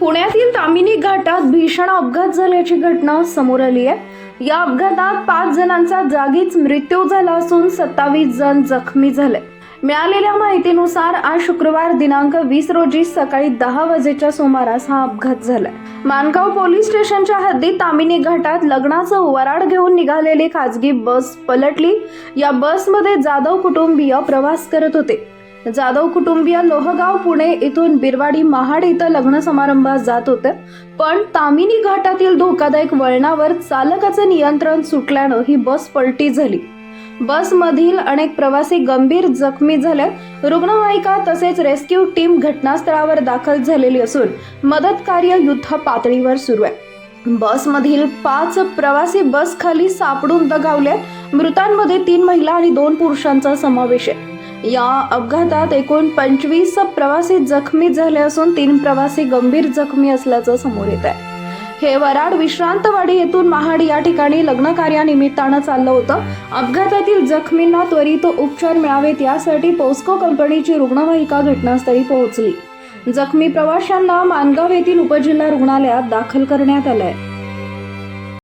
पुण्यातील तामिनी घाटात भीषण अपघात झाल्याची घटना समोर आली आहे. या अपघातात पाच जणांचा जागीच मृत्यू झाला असून सत्तावीस जण जखमी झाले. मिळालेल्या माहितीनुसार आज शुक्रवार दिनांक वीस रोजी सकाळी दहा वाजेच्या सुमारास हा अपघात झालाय मानगाव पोलीस स्टेशनच्या हद्दीत तामिनी घाटात लग्नाचं वराड घेऊन निघालेली खाजगी बस पलटली. या बसमध्ये जाधव कुटुंबीय प्रवास करत होते. जाधव कुटुंबीय लोहगाव पुणे इथून बिरवाडी महाड इथं लग्न समारंभात जात होते. पण तामिनी घाटातील धोकादायक वळणावर चालकाचं नियंत्रण सुटल्यानं ही बस पलटी झाली. बसमधील अनेक प्रवासी गंभीर जखमी झाले. रुग्णवाहिका तसेच रेस्क्यू टीम घटनास्थळावर दाखल झालेली असून मदत कार्य युद्ध पातळीवर सुरू आहे. बसमधील पाच प्रवासी बस खाली सापडून दगावले मृतांमध्ये तीन महिला आणि दोन पुरुषांचा समावेश आहे. या अपघातात एकूण पंचवीस प्रवासी जखमी झाले असून तीन प्रवासी गंभीर जखमी असल्याचं समोर येत आहे हे वराड विश्रांतवाडी येथून महाड या ठिकाणी लग्न कार्यानिमित्तानं चाललं होतं. अपघातातील जखमींना त्वरित उपचार मिळावेत यासाठी पोस्को कंपनीची रुग्णवाहिका घटनास्थळी पोहोचली. जखमी प्रवाशांना मानगाव येथील उपजिल्हा रुग्णालयात दाखल करण्यात आलंय.